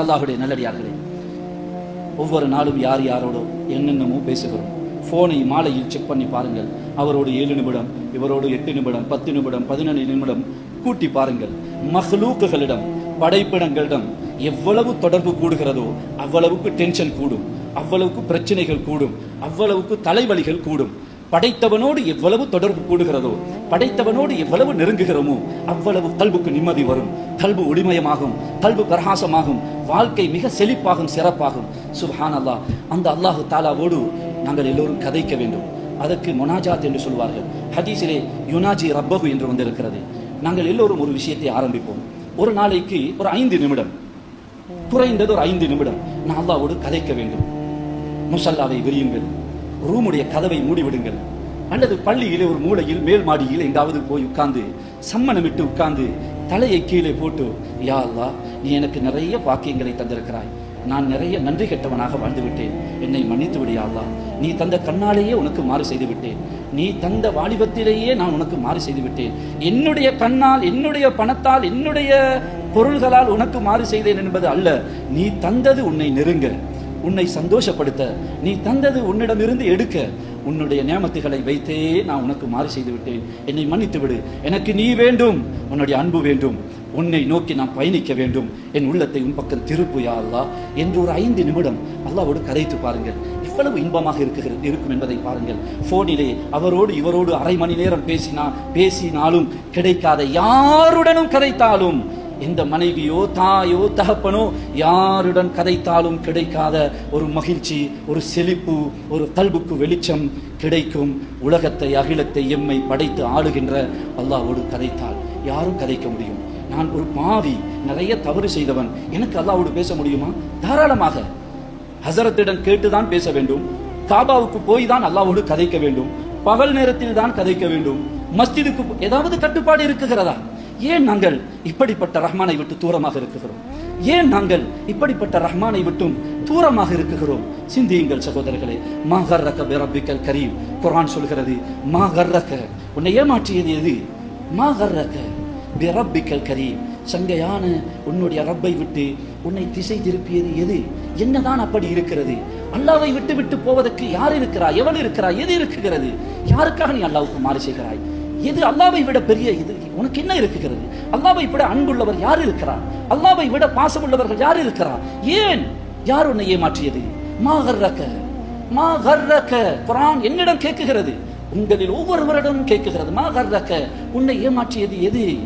அல்லாஹுடைய நல்லடியார்களே ஒவ்வொரு நாளும் யார் யாரோடோ என்னென்னமோ பேசுகிறோம். ஃபோனை மாலையில் செக் பண்ணி பாருங்கள். அவரோடு ஏழு நிமிடம் இவரோடு எட்டு நிமிடம் பத்து நிமிடம் பதினொன்று நிமிடம் கூட்டி பாருங்கள். மஹ்லூக்குகளிடம் படைப்பிடங்களிடம் எவ்வளவு தொடர்பு கூடுகிறதோ அவ்வளவுக்கு டென்ஷன் கூடும். அவ்வளவுக்கு பிரச்சனைகள் கூடும். அவ்வளவுக்கு தலைவலிகள் கூடும். படைத்தவனோடு எவ்வளவு தொடர்பு கூடுகிறதோ படைத்தவனோடு எவ்வளவு நெருங்குகிறோமோ அவ்வளவு கல்புக்கு நிம்மதி வரும். கல்பு ஒளிமயமாகும் கல்பு பிரகாசமாகும் வாழ்க்கை மிக செழிப்பாகும் சிறப்பாகும். சுஹான் அல்லாஹ் அந்த அல்லாஹு தாலாவோடு நாங்கள் எல்லோரும் கதைக்க வேண்டும். அதற்கு மொனாஜாத் என்று சொல்வார்கள். ஹதீஸிலே யுனாஜி ரப்பகு என்று வந்திருக்கிறது. நாங்கள் எல்லோரும் ஒரு விஷயத்தை ஆரம்பிப்போம். ஒரு நாளைக்கு ஒரு ஐந்து நிமிடம். குறைந்தது ஒரு ஐந்து நிமிடம். நான் அல்லாவோடு கதைக்க வேண்டும். முசல்லாவை விரியுங்கள். ரூமுடைய கதவை மூடிவிடுங்கள். அல்லது பள்ளியிலே ஒரு மூலையில் மேல் மாடியில் எங்காவது போய் உட்கார்ந்து சம்மணமிட்டு உட்கார்ந்து தலையை கீழே போட்டு யா அல்லா நீ எனக்கு நிறைய வாக்கியங்களை தந்திருக்கிறாய். நான் நிறைய நன்றி கெட்டவனாக வாழ்ந்து விட்டேன் என்னை மன்னித்து விடியாதா நீ தந்த கண்ணாலேயே உனக்கு மாறு செய்து விட்டேன். நீ தந்த வாலிபத்திலேயே நான் உனக்கு மாறு செய்து விட்டேன். என்னுடைய கண்ணால் என்னுடைய பணத்தால் என்னுடைய பொருள்களால் உனக்கு மாறு செய்தேன் என்பது அல்ல. நீ தந்தது உன்னை நெருங்க. உன்னை சந்தோஷப்படுத்த நீ தந்தது உன்னிடமிருந்து எடுக்க உன்னுடைய நியமத்துகளை வைத்தே நான் உனக்கு மாறு செய்து விட்டேன் என்னை மன்னித்து விடு. எனக்கு நீ வேண்டும். உன்னுடைய அன்பு வேண்டும். உன்னை நோக்கி நான் பயணிக்க வேண்டும். என் உள்ளத்தை உன் பக்கம் திருப்பு யா என்று ஒரு ஐந்து நிமிடம் அல்லாவோடு கதைத்து பாருங்கள். எவ்வளவு இன்பமாக இருக்குகிறது இருக்கும் என்பதை பாருங்கள். போனிலே அவரோடு இவரோடு அரை மணி நேரம் பேசினா பேசினாலும் கிடைக்காத யாருடனும் கதைத்தாலும் எந்த மனைவியோ தாயோ தகப்பனோ யாருடன் கதைத்தாலும் கிடைக்காத ஒரு மகிழ்ச்சி ஒரு செழிப்பு ஒரு தல்புக்கு வெளிச்சம் கிடைக்கும் உலகத்தை அகிலத்தை எம்மை படைத்து ஆளுகின்ற அல்லாவோடு கதைத்தால் யாரும் கதைக்க முடியும். நான் ஒரு பாவி நிறைய தவறு செய்தவன். எனக்கு அல்லாவோடு பேச முடியுமா? தாராளமாக. ஹசரத்திடம் கேட்டுதான் பேச வேண்டும். காபாவுக்கு போய் தான் அல்லாவோடு கதைக்க வேண்டும். பகல் நேரத்தில் தான் கதைக்க வேண்டும். மஸ்ஜிதுக்கு ஏதாவது கட்டுப்பாடு இருக்குகிறதா? ஏன் நாங்கள் இப்படிப்பட்ட ரஹ்மானை விட்டு தூரமாக இருக்குகிறோம் ஏன் நாங்கள் இப்படிப்பட்ட ரஹ்மானை விட்டும் தூரமாக இருக்குகிறோம் சிந்தியுங்கள் சகோதரர்களே. மா கர்ரக பிரபிக்கல் கரீம். குரான் சொல்கிறது மா கர்ரக. உன்னை ஏமாற்றியது எது? மா கர்ரக பிரபிக்கல் கரீம். சங்கையான உன்னுடைய ரப்பை விட்டு உன்னை திசை திருப்பியது எது? என்னதான் அப்படி இருக்கிறது? அல்லாவை விட்டு விட்டு போவதற்கு யார் இருக்கிறாய்? எவள் இருக்கிறாய்? எது இருக்குகிறது? யாருக்காக நீ அல்லாவுக்கு மாறு செய்கிறாய்? எது அல்லாவை விட பெரிய இது. உனக்கு என்ன இருக்குகிறது அல்லாவை விட அன்புள்ளவர் யார் இருக்கிறார்? அல்லாவை விட பாசமுள்ளவர்கள் யார் இருக்கிறார்? ஏன்? யார் உன்னை ஏமாற்றியது? மா கர்ரக. மா கர்ரக. குரான் என்னிடம் கேட்குகிறது. உங்களில் ஒவ்வொருவரிடம் கேட்குகிறது. மா கர்ரக. உன்னை ஏமாற்றியது எது?